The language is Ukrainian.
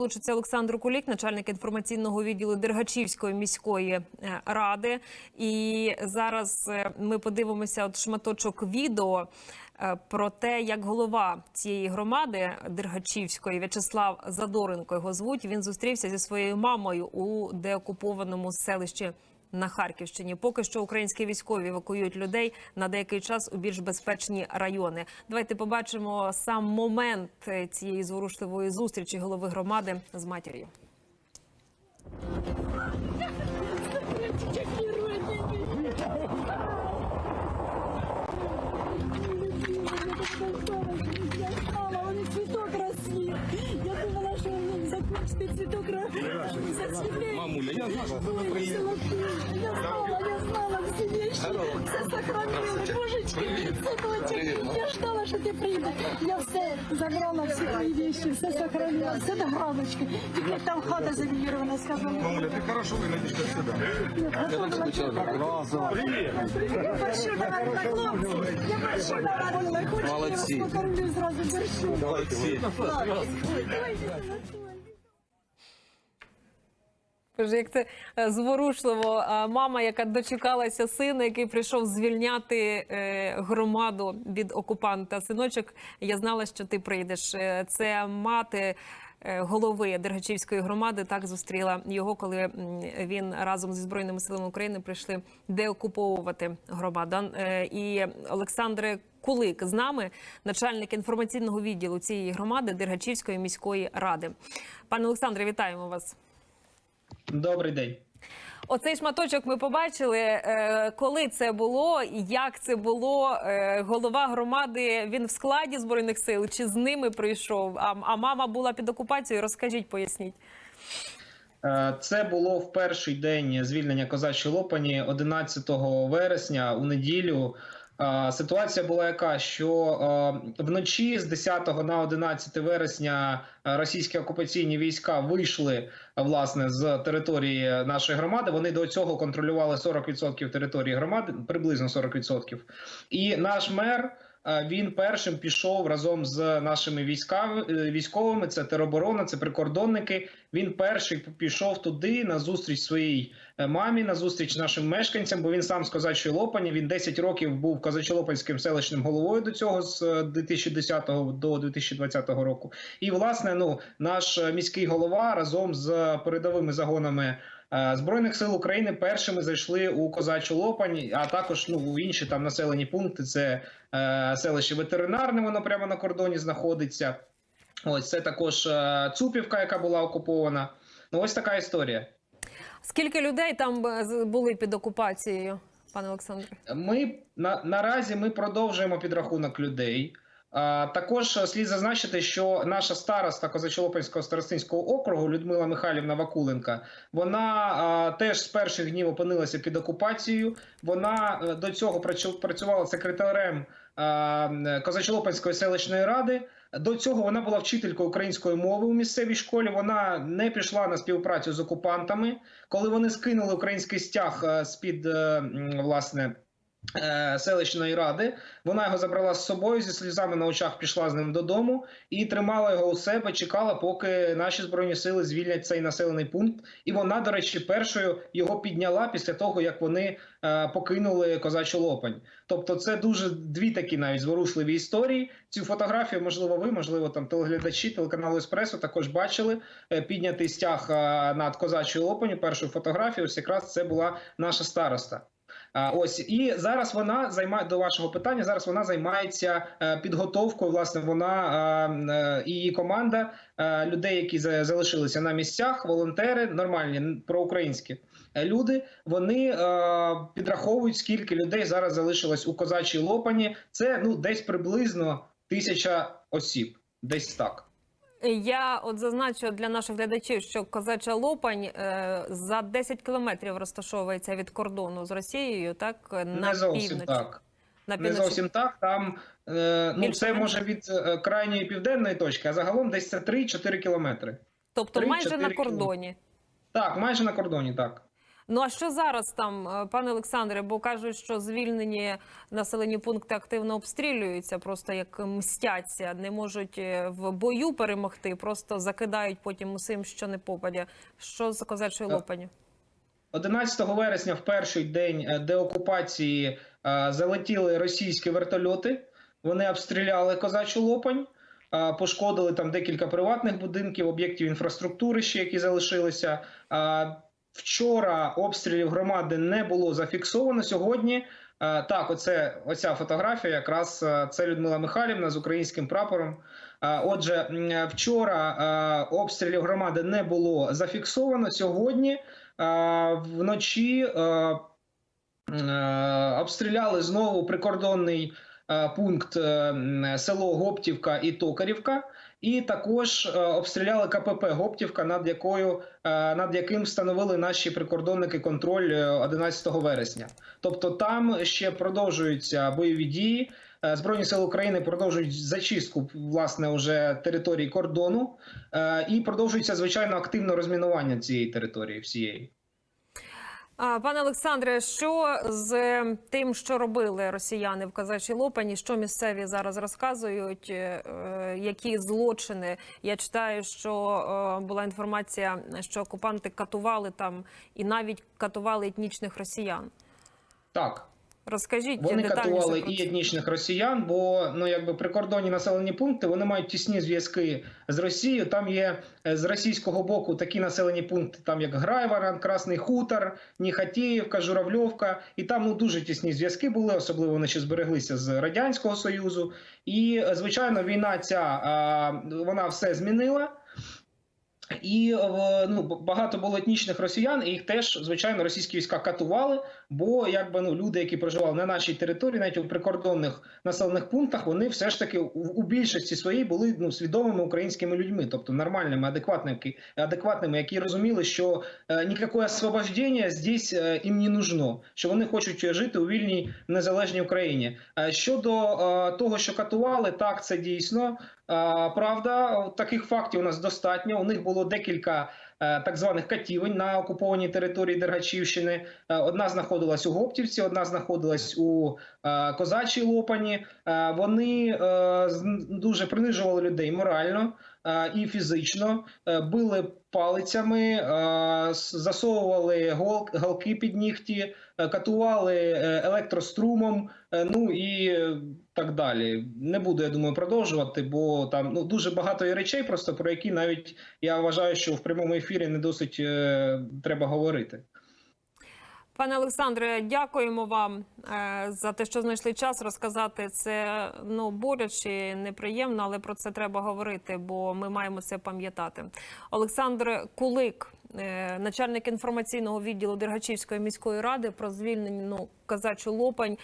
Долучиться Олександр Кулік, начальник інформаційного відділу Дергачівської міської е, ради. І зараз е, ми подивимося от шматочок відео е, про те, як голова цієї громади Дергачівської В'ячеслав Задоренко його звуть. Він зустрівся зі своєю мамою у деокупованому селищі. На Харківщині поки що українські військові евакуюють людей на деякий час у більш безпечні райони. Давайте побачимо сам момент е, цієї зворушливої зустрічі голови громади з матір'ю. Я вони закінчити цвіток зацвіли. Мамуля, я знаю, що ви Ой, приїдете. Я знала, я знала всі вещи. Все сохранили, божечки, це котик. Я ждала, що ти прийдеш. Я все забрала, всі твої вещи, все сохранила, все до грамочки. Тільки там хата завіюрована, сказала. Мамуля, ти хорошо виглядиш як сюди. Я борщу наварила, хлопці. Я борщу наварила. Хочете, Молодці. я вас покормлю зразу борщу. Молодці. Ой, давайте, Боже, як це е, зворушливо. А Мама, яка дочекалася сина, який прийшов звільняти е, громаду від окупанта. Синочок, я знала, що ти прийдеш. Е, Це мати. Голови Дергачівської громади так зустріла його, коли він разом зі збройними силами України прийшли деокуповувати громаду. І Олександре Кулик з нами, начальник інформаційного відділу цієї громади Дергачівської міської ради. Пане Олександре, вітаємо вас. Добрий день. Оцей шматочок ми побачили, е, коли це було, як це було. Е, Голова громади він в складі збройних сил чи з ними прийшов? А, мама була під окупацією. Розкажіть, поясніть. Е, Це було в перший день звільнення козачої лопані 11 вересня у неділю. Ситуація була яка, що вночі з 10 на 11 вересня російські окупаційні війська вийшли власне з території нашої громади. Вони до цього контролювали 40% території громади, приблизно 40%. І наш мер. Е, Він першим пішов разом з нашими військами е, військовими. Це тероборона, це прикордонники. Він перший пішов туди на зустріч своїй е, мамі, на зустріч нашим мешканцям, бо він сам з козачої лопані. Він 10 років був козачолопанським селищним головою до цього з е, 2010 до 2020 року. І власне, ну наш міський голова разом з передовими загонами. Е, Збройних сил України першими зайшли у козачу лопань, а також ну у інші там населені пункти. Це е, селище ветеринарне, воно прямо на кордоні знаходиться. Ось це також е, Цупівка, яка була окупована. Ну ось така історія. Скільки людей там е, були під окупацією, пане Олександре? Ми на, наразі ми продовжуємо підрахунок людей. Також слід зазначити, що наша староста Козачолопинського старостинського округу Людмила Михайлівна Вакуленка, вона теж з перших днів опинилася під окупацією. Вона е, до цього працю- працювала секретарем Козачолопинської селищної ради. До цього вона була вчителькою української мови у місцевій школі. Вона не пішла на співпрацю з окупантами. Коли вони скинули український стяг е, з-під е, власне. Е, Селищної ради вона його забрала з собою зі сльозами на очах. Пішла з ним додому і тримала його у себе. Чекала, поки наші збройні сили звільнять цей населений пункт. І вона, до речі, першою його підняла після того, як вони е, покинули козачу лопань. Тобто, це дуже дві такі навіть зворушливі історії. Цю фотографію, можливо, ви, можливо, там телеглядачі телеканалу Еспресо також бачили. Е, Піднятий стяг над козачою лопаню. Першу фотографію, ось якраз це була наша староста. Ось і зараз вона займає до вашого питання. Зараз вона займається е, підготовкою. Власне, вона е, е, і її команда людей, які за- залишилися на місцях, волонтери, нормальні проукраїнські люди. Вони підраховують, скільки людей зараз залишилось у козачій лопані. Це ну десь приблизно тисяча осіб, десь так. Я от зазначу для наших глядачів, що козача Лопань е, за 10 кілометрів розташовується від кордону з Росією, так на Не зовсім півночі. так. На Не зовсім так. Там е, ну це може від е, крайньої південної точки, а загалом десь це 3-4 кілометри. Тобто майже 3-4 на кордоні. Так, майже на кордоні, так. Ну а що зараз там, е, пане Олександре? Бо кажуть, що звільнені населені пункти активно обстрілюються, просто як мстяться, не можуть е, в бою перемогти, просто закидають потім усім, що не попадє. Що з козачої Е, лопані? 11 вересня, в перший день деокупації, залетіли російські вертольоти. Вони обстріляли козачу лопань, пошкодили там декілька приватних будинків, об'єктів інфраструктури, ще які залишилися. Вчора обстрілів громади не було зафіксовано. Сьогодні е, так, оце оця фотографія. Якраз е, це Людмила Михайлівна з українським прапором. Е, Отже, вчора обстрілів громади не було зафіксовано. Сьогодні вночі обстріляли знову прикордонний пункт е, село Гоптівка і Токарівка. І також е, обстріляли КПП Гоптівка, над якою е, над яким встановили наші прикордонники контроль е, 11 вересня. Тобто там ще продовжуються бойові дії. Е, Збройні сили України продовжують зачистку власне уже території кордону е, і продовжується звичайно активне розмінування цієї території всієї. А, Пане Олександре, що з е, тим, що робили росіяни в Казачій Лопані, що місцеві зараз розказують, е, е, які злочини? Я читаю, що була інформація, що окупанти катували там і навіть катували етнічних росіян. Так, Розкажіть Вони катували і етнічних росіян, бо ну якби прикордонні населені пункти вони мають тісні зв'язки з Росією. Там є е, з російського боку такі населені пункти, там як Грайворон, Красний Хутор, Ніхатіївка, Журавльовка. І там ну дуже тісні зв'язки були, особливо вони ще збереглися з радянського союзу. І е, звичайно, війна ця вона все змінила. І е, ну, багато було етнічних росіян, і їх теж, звичайно, російські війська катували. Бо якби ну люди, які проживали на нашій території, навіть у прикордонних населених пунктах, вони все ж таки у, більшості своїй були ну свідомими українськими людьми, тобто нормальними, адекватними, адекватними, які розуміли, що е, ніякого освобождення здесь е, їм не нужно, що вони хочуть жити у вільній незалежній Україні. Е, щодо е, того, що катували, так це дійсно. Е, Правда, таких фактів у нас достатньо. У них було декілька е, так званих катівень на окупованій території Дергачівщини. Е, Одна знаходилась у Гоптівці, одна знаходилась у е, Козачій Лопані. Вони дуже принижували людей морально і фізично, е, били палицями, е, засовували галки під нігті, е, катували е, електрострумом. Е, Ну і е, так далі. Не буду, я думаю, продовжувати, бо там ну дуже багато є речей, просто про які навіть я вважаю, що в прямому ефірі не досить е, треба говорити. Пане Олександре, дякуємо вам е, за те, що знайшли час розказати це. Ну боляче, неприємно, але про це треба говорити, бо ми маємо це пам'ятати. Олександр Кулик, е, начальник інформаційного відділу Дергачівської міської ради, про звільнену казачу Лопань.